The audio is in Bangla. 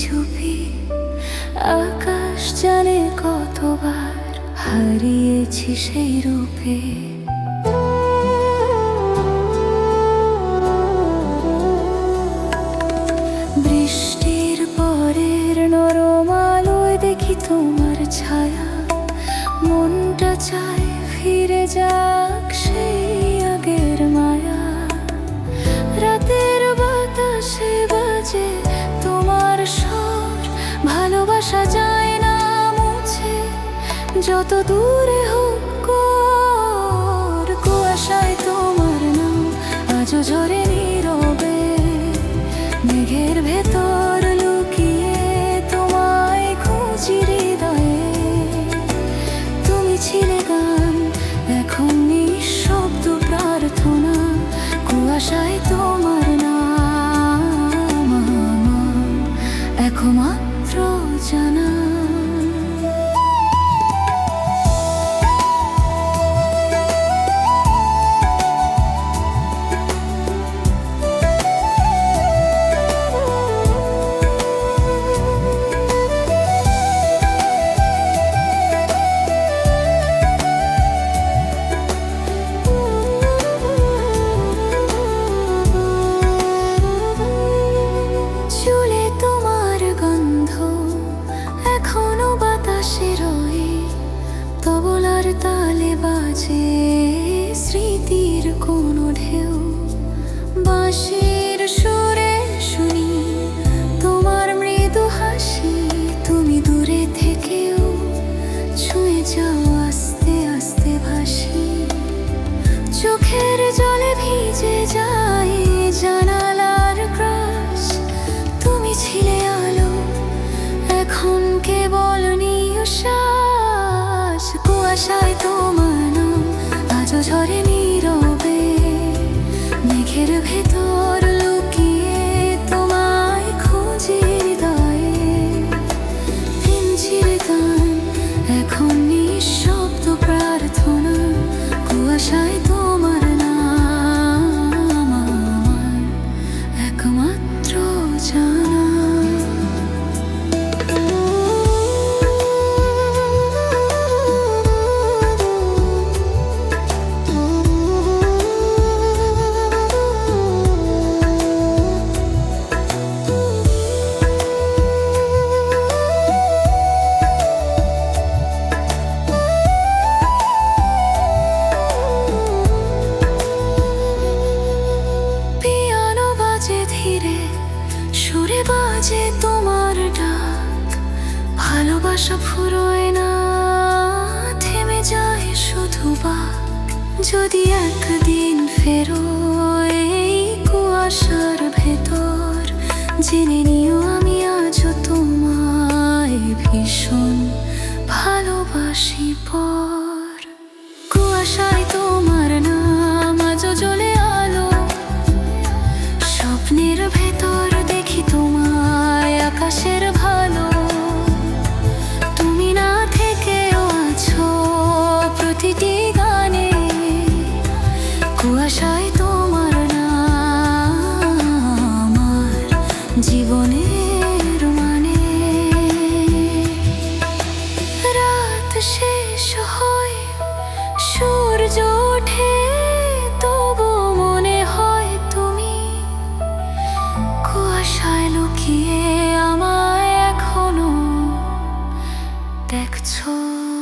চুপি আকাশ জানে কতবার হারিয়েছি সেই রূপে। বৃষ্টির পরের নরম আলোয় দেখি তোমার ছায়া। মনটা চায় ফিরে যাক ভালোবাসা যায় না মুছে, যত দূরে হোক কুয়াশায় তোমার নাম আজও ঝরে নীরবে। মেঘের ভেতর লুকিয়ে তোমায় খুঁজি হৃদয়ে। তুমি ছিলে গান, এখন নিঃশব্দ প্রার্থনা, কুয়াশায় তোমার নাম, আমার বাতাসে রয়ে তবলার তালে বাজে স্মৃতির কোনো ঢেউ। বাঁশির মেঘের ভেতর লুকিয়ে তোমায় খুঁজি হৃদয়ে। ফিনছির গান এখন নিঃশব্দ প্রার্থনা কুয়াশায় ধীরে সুরে বাজে তোমার ডাক। ভালোবাসা ফুরোয় না, থেমে যায় শুধু বাক। যদি একদিন ফেরো এই কুয়াশার ভেতর, জেনে নিও আমি আজ তোমায় ভীষণ ভালোবাসি পর Oh.